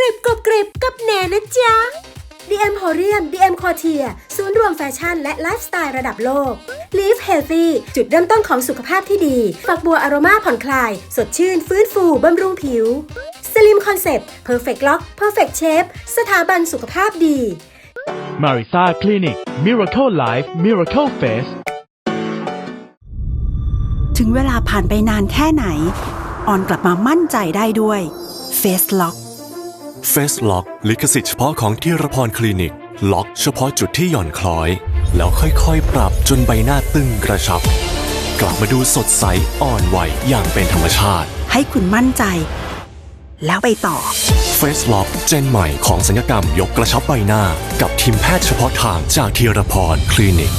กริบกรบกริบกับแหนนะจ๊ะ DM h o r i u m DM c o r t i e r ศูนย์รวมแฟชั่นและไลฟ์สไตล์ระดับโลก Live Healthy จุดเริ่มต้นของสุขภาพที่ดี ฝักบัวอโรมาผ่อนคลาย สดชื่น ฟื้นฟู บำรุงผิว Slim Concept Perfect Lock Perfect Shape สถาบันสุขภาพดี Marisa Clinic Miracle Life Miracle Face ถึงเวลาผ่านไปนานแค่ไหน ออนกลับมามั่นใจได้ด้วย Face Lock f a c e Lock ลิขสิทธิ์เฉพาะของที่รพรคลินิก ล็อกเฉพาะจุดที่หย่อนคล้อย แล้วค่อยๆ ปรับจนใบหน้าตึงกระชับ กลับมาดูสดใสอ่อนไหวอย่างเป็นธรรมชาติ ให้คุณมั่นใจ แล้วไปต่อ f a c e Lock เจนใหม่ของสัญญกรรมยกกระชับใบหน้า กับทีมแพทย์เฉพาะทางจากทีรพรคลินิกก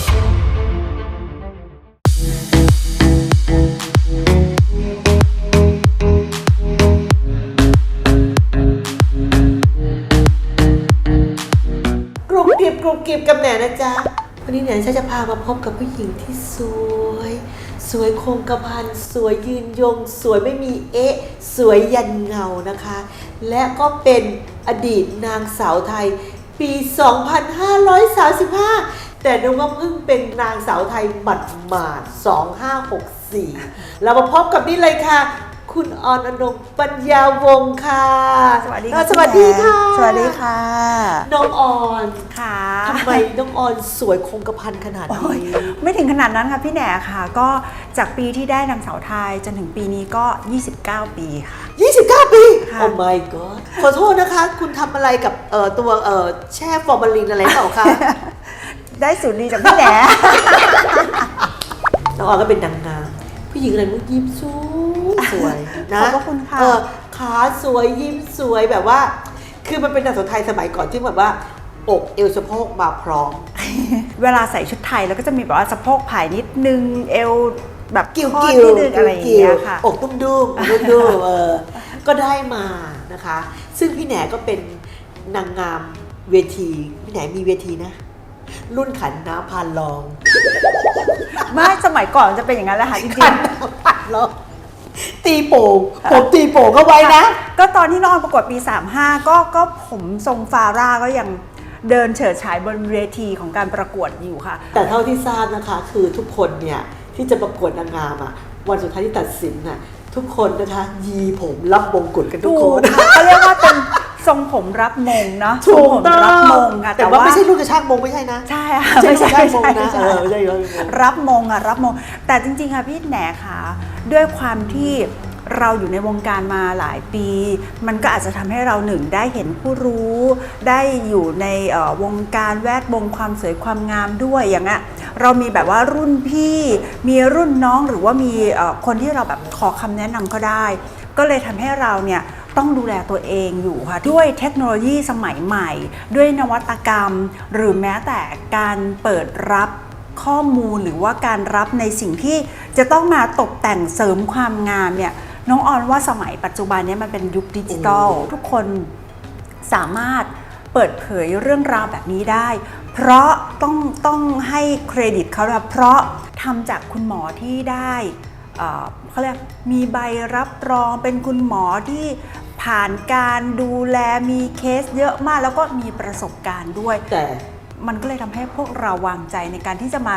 นะจ๊ะ วันนี้แหนฉันจะพามาพบกับผู้หญิงที่สวย สวยคงกระพันสวยยืนยง สวยไม่มีเอ๊ะ สวยยันเงานะคะ และก็เป็นอดีตนางสาวไทย ปี 2535 แต่นึกว่าเพิ่งเป็นนางสาวไทยหมัดหมาด2564 เรามาพบกับนี่เลยค่ะ คุณออนอนงปัญญาวงศ์ค่ะสวัสดีอ่าสวัสดีค่ะ สวัสดีค่ะ น้องออนค่ะทำไมน้องออนสวยคงกระพันขนาดโอ้ยนี้ไม่ถึงขนาดนั้นค่ะพี่แหนค่ะ ก็จากปีที่ได้นางสาวไทยจนถึงปีนี้ก็ 29 ปีค่ะ 29 ปีค่ะโอ้ my god ขอโทษนะคะ คุณทำอะไรกับเอ่อตัวเอ่อแช่ฟอร์มาลินอะไรเปล่าคะได้สูตรดีจากพี่แหนน้องออนก็เป็นนางงาม ผู้หญิงอะไรมุกยิ้มสวยสวยนะขอบพระคุณค่ะ เออขาสวยยิ้มสวยแบบว่า คือมันเป็นนางสาวไทยสมัยก่อนที่แบบว่าอกเอวสะโพกมาพร้อม เวลาใส่ชุดไทยแล้วก็จะมีแบบว่าสะโพกผายนิดนึงเอวแบบกิ้วคอดกิ้วนิดนึงอะไรอย่างเงี้ยค่ะอกตุ้มดุ้มอกตุ้มดุ้มเออก็ได้มานะคะ ซึ่งพี่แหนก็เป็นนางงามเวทีพี่แหนมีเวทีนะ รุ่นขันน้ำพานลอง ไม่สมัยก่อนมันจะเป็นอย่างนั้นแหละค่ะจริงขันๆน้ำพานลองตีโป่งผมตีโป่งเข้าไว้นะก็ตอนที่น้องประกวดปี 35 ก็ก็ผมทรงฟาร่าก็ยังเดินเฉิดฉายบนเวทีของการประกวดอยู่ค่ะ แต่เท่าที่ทราบนะคะ คือทุกคนเนี่ยที่จะประกวดนางงามอะวันสุดท้ายที่ตัดสินน่ะทุกคนนะคะยีผมรับมงกุฎกันทุกถูคกน ค่ะเขาเรียกว่าเป็น ทรงผมรับมงเนาะทรถูงกผมต้อรับมงงค่ะแต่ว่าไม่ใช่รุ่นกระชากมงไม่ใช่นะใช่ค่ะไม่ไม่ใช่ใช่กระชากมงไม่นะใช่เออไม่ใช่รับมงรับมงอะรับมง แต่จริงๆค่ะพี่แหนค่ะด้วยความที่เราอยู่ในวงการมาหลายปี มันก็อาจจะทำให้เราหนึ่งได้เห็นผู้รู้ ได้อยู่ในเอ่อวงการแวดวงความสวยความงามด้วยอย่างเงี้ยเรามีแบบว่ารุ่นพี่ มีรุ่นน้องหรือว่ามีเอ่อคนที่เราแบบขอคำแนะนำก็ได้ ก็เลยทำให้เราเนี่ย ต้องดูแลตัวเองอยู่ค่ะ ด้วยเทคโนโลยีสมัยใหม่ ด้วยนวัตกรรม หรือแม้แต่การเปิดรับข้อมูลหรือว่าการรับในสิ่งที่จะต้องมาตกแต่งเสริมความงามเนี่ยน้องออนว่าสมัยปัจจุบันเนี้มันเป็นยุคดิจิตอลทุกคนสามารถเปิดเผยเรื่องราวแบบนี้ได้ เพราะต้องต้องให้เครดิตเขานะเพราะทำจากคุณหมอที่ได้ เอ่อเขาเรียกมีใบรับรองเป็นคุณหมอที่ผ่านการดูแลมีเคสเยอะมากแล้วก็มีประสบการณ์ด้วย แต่มันก็เลยทำให้พวกเราวางใจในการที่จะมา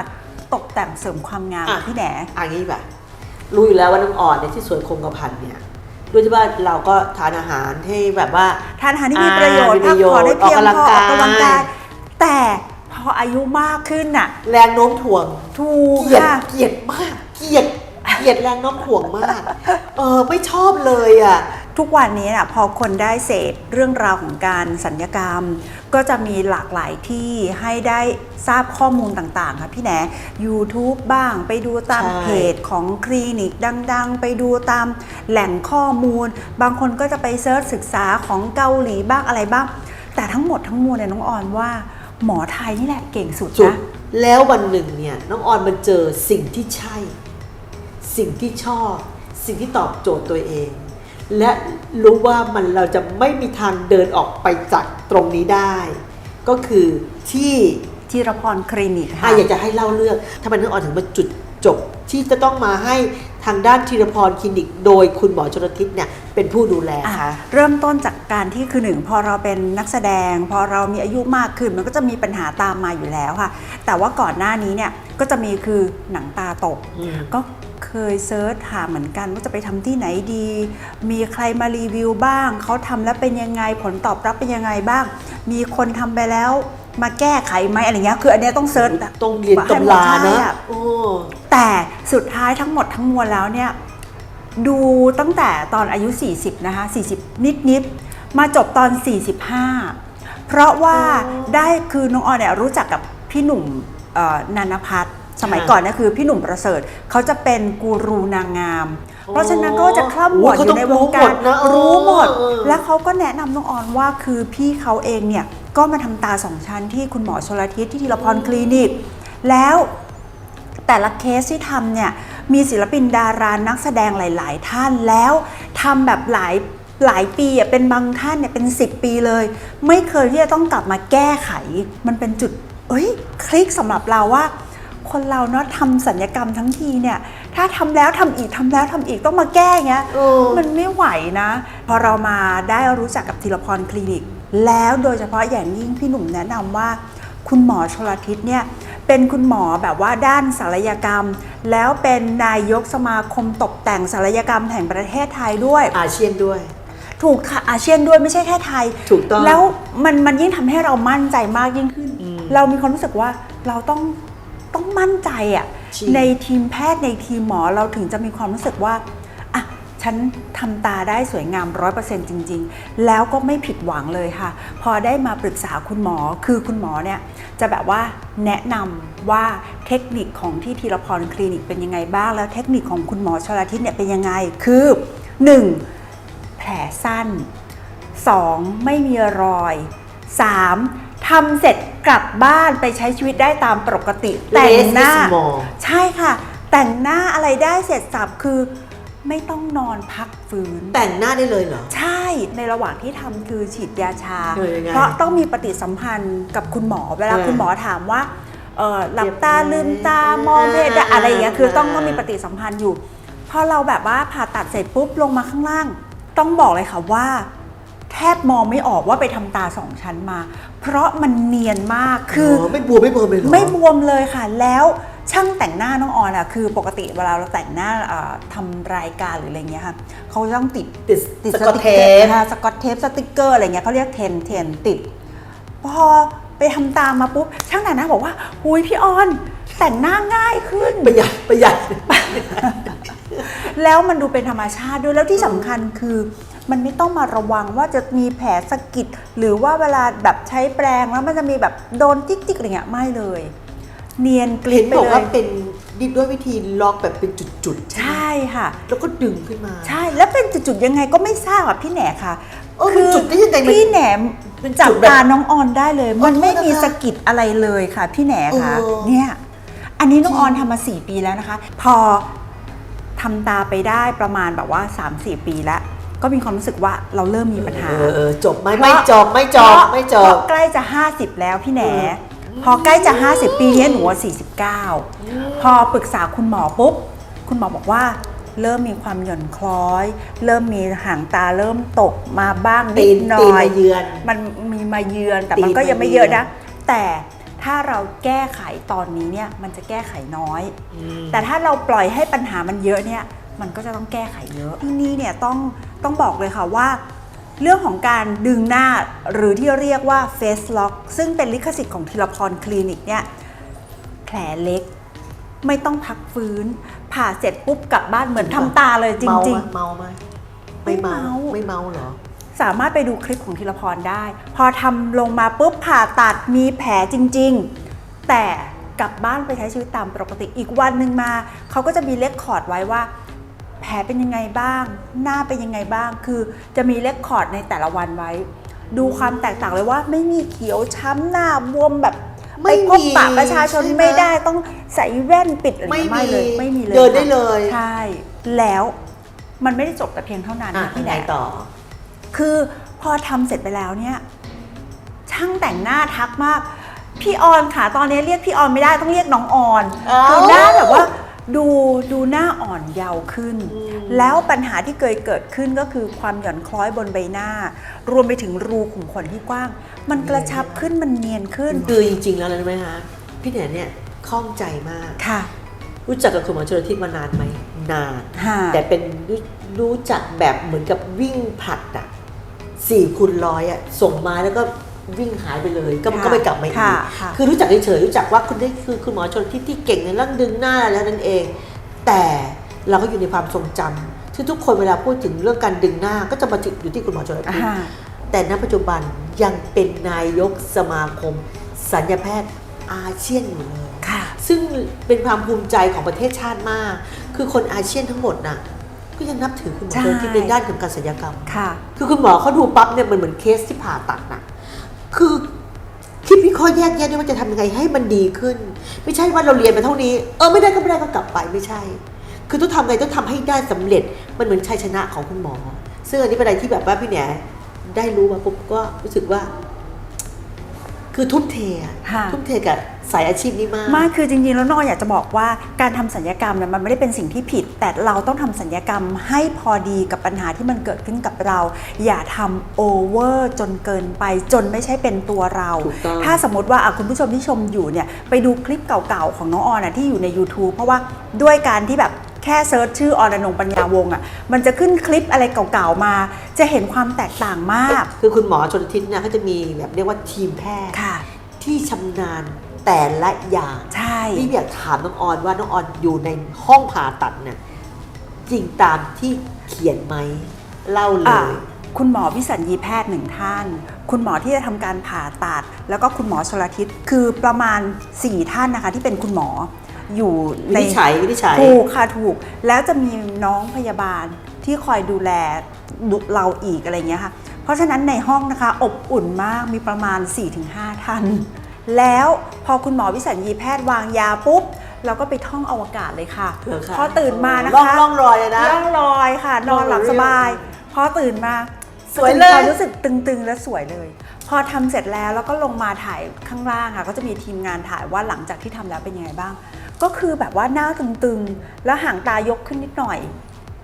ตกแต่งเสริมความงามอะ พี่แหนอันนี้แบบรู้อยู่แล้วว่าน้องอ่อนเนี่ยที่สวยคงกระพันเนี่ยด้วยที่ว่าเราก็ทานอาหารให้แบบว่า ทานอาหารที่มีประโยชน์อ่ามีปพักระโยชน์ผ่อนได้เพียงออกกำลังพอออกกำลังกากาย ย แต่พออายุมากขึ้นน่ะแรงโน้มถ่วงถูกเกลียดค่ะ เกลียดมาก เกลียด เกลียดแรงโน้มถ่วงมาก เออไม่ชอบเลยอะ ทุกวันนี้น่ะพอคนได้เสพเรื่องราวของการสัญญกรรม ก็จะมีหลากหลายที่ให้ได้ทราบข้อมูลต่างๆ ค่ะพี่แหน YouTube บ้างไปดูตามใช่ เพจของคลินิกดังๆ ไปดูตามแหล่งข้อมูล บางคนก็จะไปเซิร์ชศึกษาของเกาหลีบ้างอะไรบ้าง แต่ทั้งหมดทั้งมวลเนี่ยน้องออนว่า หมอไทยนี่แหละเก่งสุดจุดนะ แล้ววันหนึ่งเนี่ยน้องออนมันเจอสิ่งที่ใช่ สิ่งที่ชอบ สิ่งที่ตอบโจทย์ตัวเอง และรู้ว่ามันเราจะไม่มีทางเดินออกไปจากตรงนี้ได้ ก็คือที่ทีรพรคลินิกอะค่ะอยากจะให้เล่าเรื่องทำไมน้องออนถึงมาจุดจบ ที่จะต้องมาให้ทางด้านธีรพรคลินิก โดยคุณหมอชนทิศเนี่ยเป็นผู้ดูแลอะคะเริ่มต้นจากการที่คือหนึ่งพอเราเป็นนักแสดง พอเรามีอายุมากขึ้นมันก็จะมีปัญหาตามมาอยู่แล้วค่ะ แต่ว่าก่อนหน้านี้เนี่ยก็จะมีคือหนังตาตกอืมก็ เคยเซิร์ชหาเหมือนกันว่าจะไปทำที่ไหนดี มีใครมารีวิวบ้าง เขาทำแล้วเป็นยังไงผลตอบรับเป็นยังไงบ้าง มีคนทำไปแล้วมาแก้ไขไหมอะไรเงี้ยคืออันเนี้ยต้องเซิร์ชต้องเรียนตำราให้หมดนะใช่อโอ้แต่สุดท้ายทั้งหมดทั้งมวลแล้วเนี่ยดูตั้งแต่ตอนอายุ 40 นะคะ 40 นิดนิดๆมาจบตอน 45 เพราะว่าได้คือน้องออนเนี่ยรู้จักกับพี่หนุ่มเอ่อนันพัฒน์ สมัยก่อนเนี่ยคือพี่หนุ่มประเสริฐเขาจะเป็นกูรูนางงาม เพราะฉะนั้นก็จะคล่ำบอดอยู่ในวงการโอ้เขาต้องรู้รู้หหมมดดนะเออและเขาก็แนะนำน้องออนว่าคือพี่เขาเองเนี่ยก็มาทำตาสองชั้นที่คุณหมอชลทิศที่ธีรพรคลินิก แล้วแต่ละเคสที่ทำเนี่ยมีศิลปินดารานักแสดงหลาย ๆ ท่านแล้วทำแบบหลายหลายปีอะเป็นบางท่านเนี่ยเป็น 10 ปีเลย ไม่เคยที่จะต้องกลับมาแก้ไข มันเป็นจุด เอ้ย คลิกสำหรับเราว่า คนเราเนาะทำสัญญกรรมทั้งทีเนี่ย ถ้าทำแล้วทำอีกทำแล้วทำอีกต้องมาแก้เงี้ยเออมันไม่ไหวนะ พอเรามาได้รู้จักกับธีรพรคลินิก แล้วโดยเฉพาะอย่างยิ่งพี่หนุ่มแนะนำว่า คุณหมอชลทิศเนี่ยเป็นคุณหมอแบบว่าด้านศัลยกรรม แล้วเป็นนายกสมาคมตกแต่งศัลยกรรมแห่งประเทศไทยด้วยอาเชียนด้วยถูกค่ะอาเซียนด้วยไม่ใช่แค่ไทย ถูกต้อง แล้วมันมันยิ่งทำให้เรามั่นใจมากยิ่งขึ้นอืมเรามีความรู้สึกว่าเราต้อง ต้องมั่นใจอะจริง ในทีมแพทย์ในทีมหมอเราถึงจะมีความรู้สึกว่าอะฉันทำตาได้สวยงามร้อยเปอร์เซ็นต์จริง ๆ แล้วก็ไม่ผิดหวังเลยค่ะ พอได้มาปรึกษาคุณหมอคือคุณหมอเนี่ยจะแบบว่าแนะนำว่าเทคนิคของที่ธีรพรคลินิกเป็นยังไงบ้าง แล้วเทคนิคของคุณหมอชลทิศเนี่ยเป็นยังไงคือหนึ่งแผลสั้น 2. ไม่มีรอย 3. ทำเสร็จกลับบ้านไปใช้ชีวิตได้ตามปกติ แต่งหน้า Less is more ใช่ค่ะ แต่งหน้าอะไรได้เสร็จสับคือ ไม่ต้องนอนพักฟื้น แต่งหน้าได้เลยเหรอ ใช่ในระหว่างที่ทำคือฉีดยาชาเออยังไงเพราะต้องมีปฏิสัมพันธ์กับคุณหมอเวลาเออคุณหมอถามว่าเออหลับตาเจ็บไหมลืมตามองเพดานอะไรอย่างเงี้ยคือต้องเออต้องมีปฏิสัมพันธ์อยู่พอเราแบบว่าผ่าตัดเสร็จปุ๊บลงมาข้างล่าง ต้องบอกเลยค่ะว่า แทบมองไม่ออกว่าไปทำตาสองชั้นมา เพราะมันเนียนมากคืออไม่บวมไม่บวมเลยเหรอ ไม่บวมเลยค่ะ แล้วช่างแต่งหน้าน้องออนอะคือปกติเวลาเราแต่งหน้าเอ่อทำรายการหรืออะไรเงี้ยค่ะเขาจะต้องติดติดติดสสกอตติ๊กเทเกอปร์ค่ะสกอตเทปสติ๊กเกอร์อะไรเงี้ยเขาเรียกเทนเทนติด พอไปทำตามมาปุ๊บช่างแต่งหน้าบอกว่าหุยพี่ออนแต่งหน้าง่ายขึ้น ประหยัดประหยัด แล้วมันดูเป็นธรรมชาติด้วยแล้วที่สำคัญคือ มันไม่ต้องมาระวังว่าจะมีแผลสะกิดหรือว่าเวลาแบบใช้แปรงแล้วมันจะมีแบบโดนจิ๊กๆอะไรเงี้ยไม่เลย เนียนกลิเห็บนไปบอกเลว่ายเป็นดิด้วยวิธีล็อกแบบเป็นจุดๆใช่ค่ะ แล้วก็ดึงขึ้นมา ใช่แล้วเป็นจุดๆยังไงก็ไม่ทราบอะพี่แหนค่ะเออมันจุดได้ยังไงมันพี่แหนมเป็นจุจับดแบบตาน้องออนได้เลย มันไม่ขอโทษนะคะมีสะกิดอะไรเลยค่ะ พี่แหนค่ะเออ เนี่ย อันนี้น้องจริงออนทำมา4ปีแล้วนะคะ พอทำตาไปได้ประมาณแบบว่า3-4ปีแล้ว ก็มีความรู้สึกว่าเราเริ่มมีปัญหา เออเออจบไหมเพราะไม่จบไม่จบ เพราะไม่จเพบราะใกล้จะ 50 แล้วพี่แหน พอใกล้จะ 50 ปีเนี้ยหนูว่า49 พอปรึกษาคุณหมอปุ๊บ คุณหมอบอกว่า เริ่มมีความหย่อนคล้อย เริ่มมีหางตาเริ่มตกมาบ้างนิตีดนหน่ตีนอยมาเยือนมันมีมาเยือนแต่ตีมันก็มายังไม่เยอะเยือน นะ แต่ถ้าเราแก้ไขตอนนี้เนี่ยมันจะแก้ไขน้อย แต่ถ้าเราปล่อยให้ปัญหามันเยอะเนี่ย มันก็จะต้องแก้ไขเยอะที่นี่เนี่ยต้อง ต้องบอกเลยค่ะว่า เรื่องของการดึงหน้าหรือที่เรียกว่า face lock ซึ่งเป็นลิขสิทธิ์ของธีรพรคลินิกเนี่ยแผลเล็กไม่ต้องพักฟื้น ผ่าเสร็จปุ๊บกลับบ้านเหมือนทำตาเลยจริง ๆ เมาไหมไม่เมาไม่เมาไม่เมาเหรอสามารถไปดูคลิปของธีรพรได้ พอทำลงมาปุ๊บผ่าตัดมีแผลจริง ๆ แต่กลับบ้านไปใช้ชีวิตตามปกติอีกวันหนึ่งมา เขาก็จะมีเลคคอร์ดไว้ว่า แผลเป็นยังไงบ้าง หน้าเป็นยังไงบ้าง คือจะมีเลคคอร์ดในแต่ละวันไว้ ดูความแตกต่างเลยว่าไม่มีเขียวช้ำหน้าบวมแบบไม่ไปพบมีปะประชาชนใช่ไหมไม่ได้ต้องใส่แว่นปิดอะไรอย่างเงี้ยไม่ไม่เลยมีไม่มีเลยเดินได้ค่ะเลยใช่แล้วมันไม่ได้จบแต่เพียงเท่านั้นอะนะพี่ยังแหไงนต่อ คือพอทำเสร็จไปแล้วเนี่ย ช่างแต่งหน้าทักมาก พี่ออนค่ะตอนนี้เรียกพี่ออนไม่ได้ต้องเรียกน้องออนเอ้าคือหน้าแบบว่า ดูดูหน้าอ่อนเยาว์ขึ้น แล้วปัญหาที่เคยเกิดขึ้นก็คือความหย่อนคล้อยบนใบหน้า รวมไปถึงรูขุมขนที่กว้าง มันกระชับขึ้นมันเนียนขึ้นคือจริง ๆ แล้วนะรู้ไหมคะพี่แหนเนี่ยข้องใจมากค่ะ รู้จักกับคุณหมอชลทิศมานานไหมนานค่ะแต่เป็นรู้รู้จักแบบเหมือนกับวิ่งผลัดอะสี่คูณร้อยอะส่งมาแล้วก็ วิ่งหายไปเลยก็ค่ะก็ไม่กลับมาอีกค่ะค่ะ คือรู้จักเฉยๆรู้จักว่าคุณได้คือคุณหมอชลทิศที่เก่งในเรื่องดึงหน้าแล้วนั่นเอง แต่เราก็อยู่ในความทรงจำที่ทุกคนเวลาพูดถึงเรื่องการดึงหน้าก็จะมาถึงอยู่ที่คุณหมอชลทิศ อ่า แต่ณปัจจุบันยังเป็นนายกสมาคม สัญญแพทย์อาเซียนอยู่เลยค่ะ ซึ่งเป็นความภูมิใจของประเทศชาติมาก คือคนอาเซียนทั้งหมดน่ะ ก็ยังนับถือคุณหมอใช่ชนที่เป็นด้านของการศัลยกรรม ค่ะ คือคุณหมอเขาดูปั๊บเนี่ยมันเหมือนเคสที่ผ่าตัดน่ะ คือคิดวิเคราะห์แยกแยะด้วยว่าจะทำยังไงให้มันดีขึ้น ไม่ใช่ว่าเราเรียนมาเท่านี้ เออไม่ได้ก็ไม่ได้ก็กลับไปไม่ใช่ คือต้องทำไงต้องทำให้ได้สำเร็จมันเหมือนชัยชนะของคุณหมอ ซึ่งอันนี้เป็นอะไรที่แบบว่าพี่แหนได้รู้มาปุ๊บก็รู้สึกว่า คือทุ่มเทอะค่ะทุ่มเทกับ สายอาชีพนี้มากไมากคือจริงๆ แล้วนอยอยากจะบอกว่าการทำสัญญกรรมเนี่ยมันไม่ได้เป็นสิ่งที่ผิด แต่เราต้องทำสัญญกรรมให้พอดีกับปัญหาที่มันเกิดขึ้นกับเรา อย่าทำโอเวอร์จนเกินไปจนไม่ใช่เป็นตัวเราถูกต้องถ้าสมมติว่าอะคุณผู้ชมที่ชมอยู่เนี่ยไปดูคลิปเก่าๆ ของน้องออนนะที่อยู่ใน YouTube เพราะว่าด้วยการที่แบบแค่เซิร์ชชื่อออนอนงปัญญาวงศ์อะมันจะขึ้นคลิปอะไรเก่าๆมา จะเห็นความแตกต่างมาก คือคุณหมอชนทิศเนี่ยเขาจะมีแบบเรียกว่าทีมแพทย์ค่ะที่ชำนาญ แต่ละอย่างใช่นี่อยากถามน้องออนว่าน้องออนอยู่ในห้องผ่าตัดเนี่ยจริงตามที่เขียนไหมเล่าเลอะยคุณหมอวิสัญญีแพทย์หนึ่งท่าน คุณหมอที่จะทำการผ่าตัด แล้วก็คุณหมอชลทิศคือประมาณ 4 ท่านนะคะที่เป็นคุณหมออยู่วิในนิจฉัยวินิจฉัยถูกค่ะถูก แล้วจะมีน้องพยาบาลที่คอยดูแลดูเราอีกอะไรเงี้ยค่ะ เพราะฉะนั้นในห้องนะคะอบอุ่นมากมีประมาณ 4-5 ท่าน แล้วพอคุณหมอวิสัญญีแพทย์วางยาปุ๊บ เราก็ไปท่องอวกาศเลยค่ะ เหรอคะพอตื่นมานะร่องคะร่องรอยเลยนะ ร่องรอยค่ะ นอนหลับสบาย พอตื่นมาสวยเลยจะมีความรู้สึกตึงๆ และสวยเลย พอทำเสร็จแล้วแล้วก็ลงมาถ่ายข้างล่างค่ะก็จะมีทีมงานถ่ายว่าหลังจากที่ทำแล้วเป็นยังไงบ้าง ก็คือแบบว่าหน้าตึงๆ แล้วหางตายกขึ้นนิดหน่อย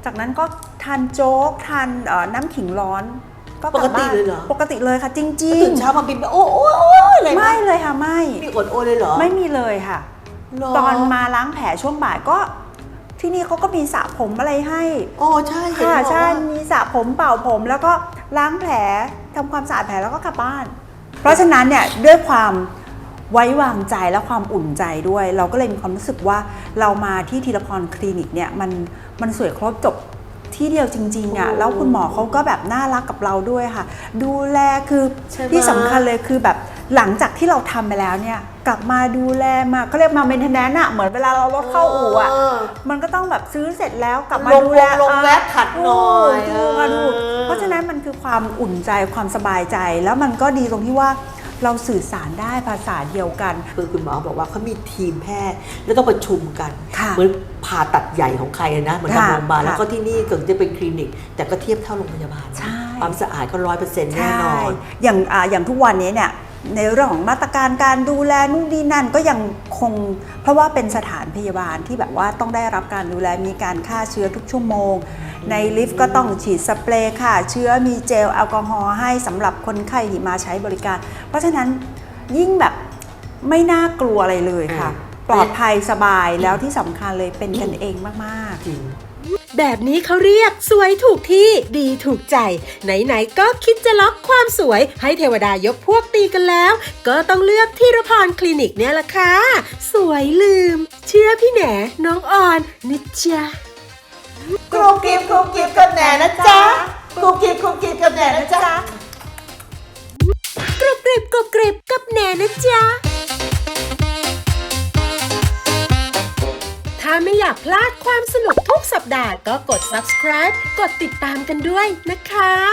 จากนั้นก็ทานโจ๊กทานเอ่อน้ำขิงร้อน ก็ลับบ้านปกติเลยเหรอ ปกติเลยค่ะ จริงตื่นเช้ามาบินไปโอ้โอ้โอ้อะไรๆนะไม่เลยค่ะไม่มีอดโอเลยเหรอ ไม่มีเลยค่ะเหรตอนมาล้างแผลช่วงบ่ายก็ ที่นี่เขาก็มีสระผมอะไรให้โอ้ใช่เห็นค่ะบอกใช่ว่ามีสระผมเป่าผม แล้วก็ล้างแผลทำความสะอาดแผลแล้วก็กลับบ้าน เพราะฉะนั้นเนี่ยด้วยความไว้วางใจและความอุ่นใจด้วย เราก็เลยมีความรู้สึกว่าเรามาที่ทีละพรคลินิกเนี่ยมันมันสวยครบจบ ที่เดียวจริงๆอะ่ะแล้วคุณหมอเขาก็แบบน่ารักกับเราด้วยค่ะ ดูแลคือใช่ไหมที่สำคัญเลยคือแบบหลังจากที่เราทำไปแล้วเนี่ยกลับมาดูแลมาเขาเรียกมาเมนเทนแนนอะเหมือนเวลาเรารถเข้าอู่อะมันก็ต้องแบบซื้อเสร็จแล้วกลับมาลงดูแลลงแวะขัดหน่อยถูกค่ะถูกเออเพราะฉะนั้นมันคือความอุ่นใจความสบายใจแล้วมันก็ดีตรงที่ว่า เราสื่อสารได้ภาษาเดียวกัน คือคุณหมอบอกว่าเขามีทีมแพทย์แล้วต้องประชุมกันค่ะเหมือนผ่าตัดใหญ่ของใครนะเหมือนค่ะทำโรงพยาบาลค่ะแล้วก็ที่นี่เกิดจะเป็นคลินิก แต่ก็เทียบเท่าโรงพยาบาลนะใช่ความสะอาดก็ร้อยเปอร์เซ็นต์แน่นอนอย่างอ่าอย่างทุกวันนี้เนี่ย ในเรื่องของมาตรการการดูแลนู่นนี่นั่นก็ยังคง เพราะว่าเป็นสถานพยาบาลที่แบบว่าต้องได้รับการดูแลมีการฆ่าเชื้อทุกชั่วโมง ในลิฟต์ก็ต้องฉีดสเปรย์ฆ่าเชื้อมีเจลแอลกอฮอล์ให้สำหรับคนไข้ที่มาใช้บริการ เพราะฉะนั้นยิ่งแบบไม่น่ากลัวอะไรเลยค่ะอืมปลอดภัยสบายแล้วที่สำคัญเลยเป็นกันเองมากๆจริง แบบนี้เขาเรียกสวยถูกที่ดีถูกใจ ไหนๆก็คิดจะล็อกความสวย ให้เทวดายกพวกตีกันแล้ว ก็ต้องเลือกที่รพรคลินิกเนี่ยละค่ะ สวยลืม เชื่อพี่แหนน้องออนนิจจ๊ะกรุบกริบกรุบกริบกับแหนนะจ๊ะกรุบกริบกรุบกริบกับแหนนะจ๊ะกรุบกริบกรุบกริบกับแหนนะจ๊ะ ถ้าไม่อยากพลาดความสนุกทุกสัปดาห์ก็กด subscribe กดติดตามกันด้วยนะคะ